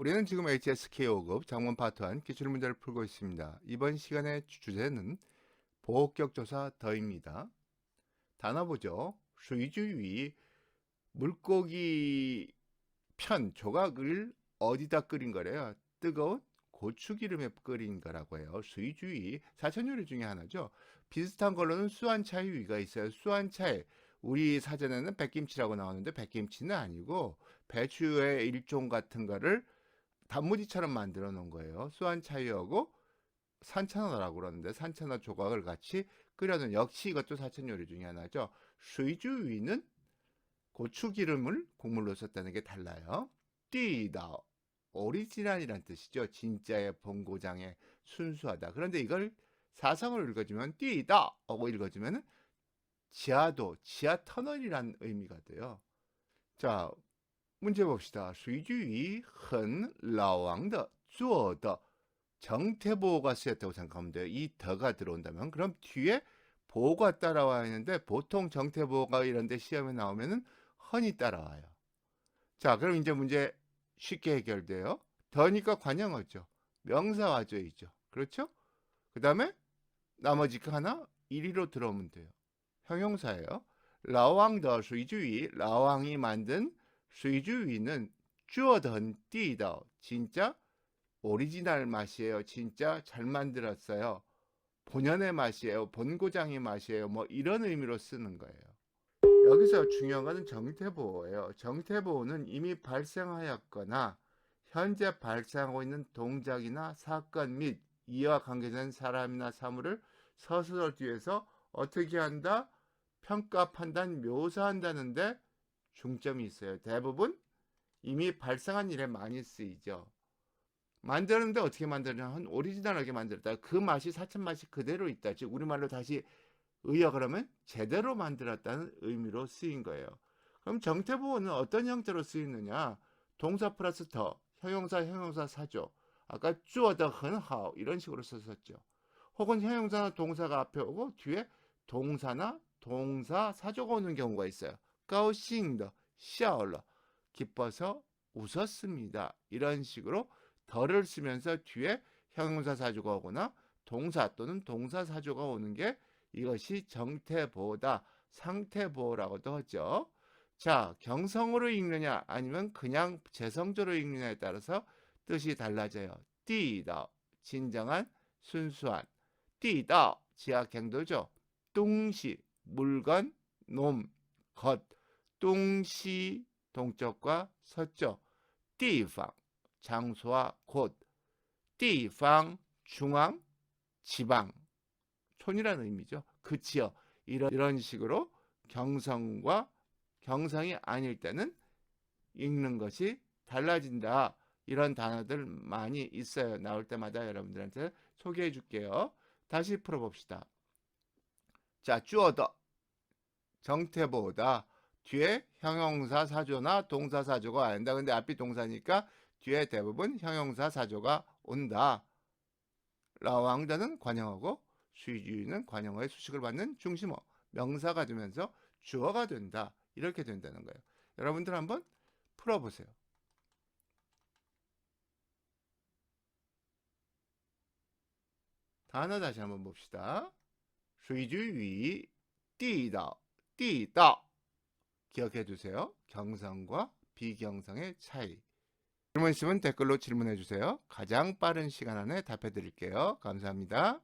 우리는 지금 HSK 5급 장문 파트 1 기출 문제를 풀고 있습니다. 이번 시간의 주제는 보호격 조사 더입니다. 단어 보죠. 수위주위 물고기 편 조각을 어디다 끓인 거래요? 뜨거운 고추기름에 끓인 거라고 해요. 수위주위 사천 요리 중에 하나죠. 비슷한 걸로는 수안차의 위가 있어요. 수안차에 우리 사전에는 백김치라고 나오는데 백김치는 아니고 배추의 일종 같은 거를 단무지처럼 만들어 놓은 거예요. 수안차유하고 산천어라고 그러는데 산천어 조각을 같이 끓여놓은 역시 이것도 사천 요리 중에 하나죠. 수이주 위는 고추 기름을 국물로 썼다는 게 달라요. 띠다 오리지널이란 뜻이죠. 진짜의 본고장의 순수하다. 그런데 이걸 사성을 읽어주면 띠다 하고 읽어주면 지하도, 지하 터널이란 의미가 돼요. 자, 문제 봅시다. 수주의 헌 라왕더 쪼더 정태보호가 쓰였다고 생각하면 돼요. 이 더가 들어온다면 그럼 뒤에 보호가 따라와 있는데 보통 정태보호가 이런데 시험에 나오면은 헌이 따라와요. 자 그럼 이제 문제 쉽게 해결돼요. 더니까 관형어죠. 명사와죠 이죠. 그렇죠? 그 다음에 나머지 하나 1위로 들어오면 돼요. 형용사예요. 라왕 더 수주의 라왕이 만든 수이주위는 쭈어던 띠더 진짜 오리지널 맛이에요. 진짜 잘 만들었어요. 본연의 맛이에요. 본고장의 맛이에요. 뭐 이런 의미로 쓰는 거예요. 여기서 중요한 것은 정태보호예요. 정태보호는 이미 발생하였거나 현재 발생하고 있는 동작이나 사건 및 이와 관계된 사람이나 사물을 서술어 뒤에서 어떻게 한다? 평가, 판단, 묘사한다는데 중점이 있어요. 대부분 이미 발생한 일에 많이 쓰이죠. 만드는데 어떻게 만드냐? 오리지널하게 만들었다. 그 맛이 사천 맛이 그대로 있다. 즉 우리말로 다시 의역을 하면 제대로 만들었다는 의미로 쓰인 거예요. 그럼 정태보호는 어떤 형태로 쓰이느냐? 동사 플러스 더, 형용사, 형용사 사조. 아까 쭈어더 흔하오 이런 식으로 썼었죠. 혹은 형용사나 동사가 앞에 오고 뒤에 동사나 동사 사조가 오는 경우가 있어요. 까오싱더, 샤얼러, 기뻐서 웃었습니다. 이런 식으로 덜을 쓰면서 뒤에 형용사 사조가 오거나 동사 또는 동사 사조가 오는 게 이것이 정태보호다, 상태보호라고도 하죠. 자, 경성으로 읽느냐 아니면 그냥 재성조로 읽느냐에 따라서 뜻이 달라져요. 띠다, 진정한, 순수한. 띠다, 지하갱도죠. 뚱시, 물건, 놈, 것. 뚱시, 동쪽과 서쪽. 띠방, 장소와 곳. 띠방, 중앙, 지방. 촌이라는 의미죠. 그치요. 이런, 이런 식으로 경성과 경성이 아닐 때는 읽는 것이 달라진다. 이런 단어들 많이 있어요. 나올 때마다 여러분들한테 소개해 줄게요. 다시 풀어봅시다. 자, 쭈어더 정태보다 뒤에 형용사 사조나 동사 사조가 안다. 근데 앞이 동사니까 뒤에 대부분 형용사 사조가 온다. 라왕자는 관형하고 수의주의는 관형어의 수식을 받는 중심어, 명사가 되면서 주어가 된다. 이렇게 된다는 거예요. 여러분들 한번 풀어보세요. 단어 다시 한번 봅시다. 수의주의, 띠다, 띠다. 기억해 두세요. 경성과 비경성의 차이. 질문 있으면 댓글로 질문해 주세요. 가장 빠른 시간 안에 답해 드릴게요. 감사합니다.